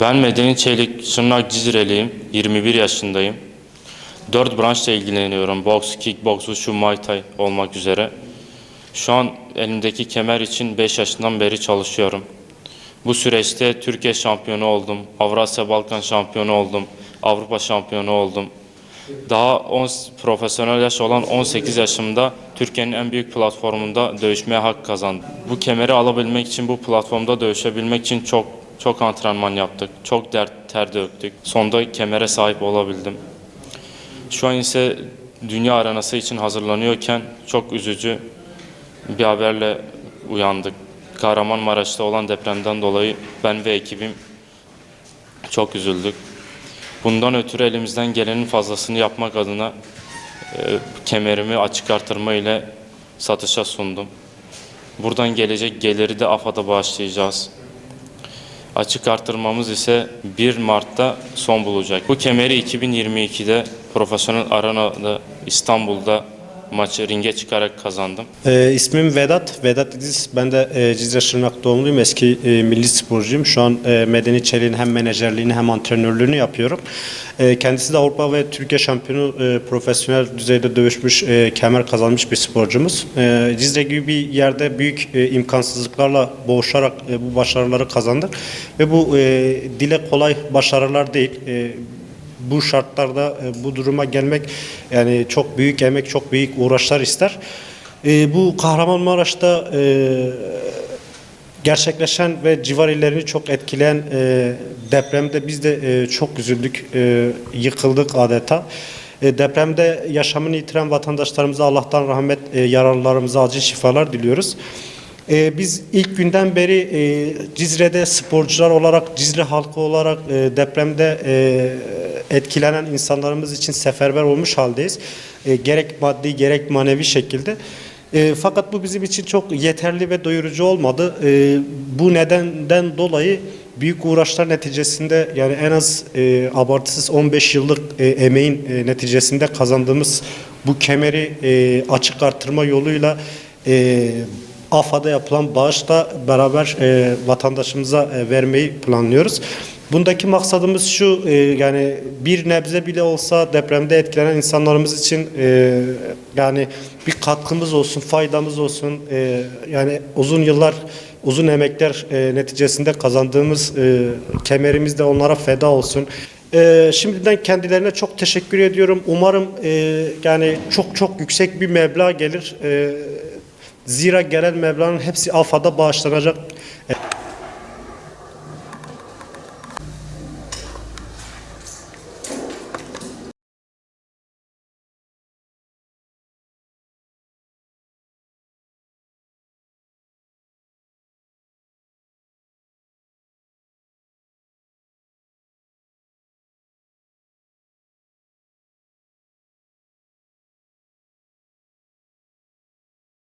Ben Medeni Çelik Şırnak Cizreliyim. 21 yaşındayım. 4 branşla ilgileniyorum. Boks, kickboks, wushu, muay thai olmak üzere. Şu an elimdeki kemer için 5 yaşından beri çalışıyorum. Bu süreçte Türkiye şampiyonu oldum. Avrasya Balkan şampiyonu oldum. Avrupa şampiyonu oldum. Daha 10, profesyonel yaş olan 18 yaşımda Türkiye'nin en büyük platformunda dövüşmeye hak kazandım. Bu kemeri alabilmek için, bu platformda dövüşebilmek için çok çok antrenman yaptık. Çok dert, ter döktük. Sonunda kemere sahip olabildim. Şu an ise dünya arenası için hazırlanıyorken çok üzücü bir haberle uyandık. Kahramanmaraş'ta olan depremden dolayı ben ve ekibim çok üzüldük. Bundan ötürü elimizden gelenin fazlasını yapmak adına e, kemerimi açık artırma ile satışa sundum. Buradan gelecek geliri de AFAD'a bağışlayacağız. Açık artırmamız ise 1 Mart'ta son bulacak. Bu kemeri 2022'de profesyonel arenada İstanbul'da maçı ringe çıkarak kazandım. Ee, ismim Vedat. Vedat İdiz. Ben de e, Cizre Şırnak doğumluyum. Eski e, milli sporcuyum. Şu an e, Medeni Çelik'in hem menajerliğini hem antrenörlüğünü yapıyorum. E, kendisi de Avrupa ve Türkiye şampiyonu e, profesyonel düzeyde dövüşmüş, e, kemer kazanmış bir sporcumuz. E, Cizre gibi bir yerde büyük e, imkansızlıklarla boğuşarak e, bu başarıları kazandık. Ve bu e, dile kolay başarılar değil. E, bu şartlarda e, bu duruma gelmek yani çok büyük emek, çok büyük uğraşlar ister. E, Bu Kahramanmaraş'ta e, gerçekleşen ve civar illerini çok etkileyen e, depremde biz de e, çok üzüldük, e, yıkıldık adeta. E, depremde yaşamını yitiren vatandaşlarımıza Allah'tan rahmet, e, yaralılarımıza acil şifalar diliyoruz. E, biz ilk günden beri e, Cizre'de sporcular olarak, Cizre halkı olarak e, depremde e, etkilenen insanlarımız için seferber olmuş haldeyiz. E, gerek maddi gerek manevi şekilde. E, fakat bu bizim için çok yeterli ve doyurucu olmadı. E, bu nedenden dolayı büyük uğraşlar neticesinde yani en az e, abartısız 15 yıllık e, emeğin e, neticesinde kazandığımız bu kemeri e, açık artırma yoluyla e, AFA'da yapılan bağışla beraber e, vatandaşımıza e, vermeyi planlıyoruz. Bundaki maksadımız şu e, yani bir nebze bile olsa depremde etkilenen insanlarımız için e, yani bir katkımız olsun, faydamız olsun. E, yani uzun yıllar, uzun emekler e, neticesinde kazandığımız e, kemerimiz de onlara feda olsun. E, şimdiden kendilerine çok teşekkür ediyorum. Umarım e, yani çok çok yüksek bir meblağ gelir. E, Zira gelen meblağın hepsi AFA'da bağışlanacak.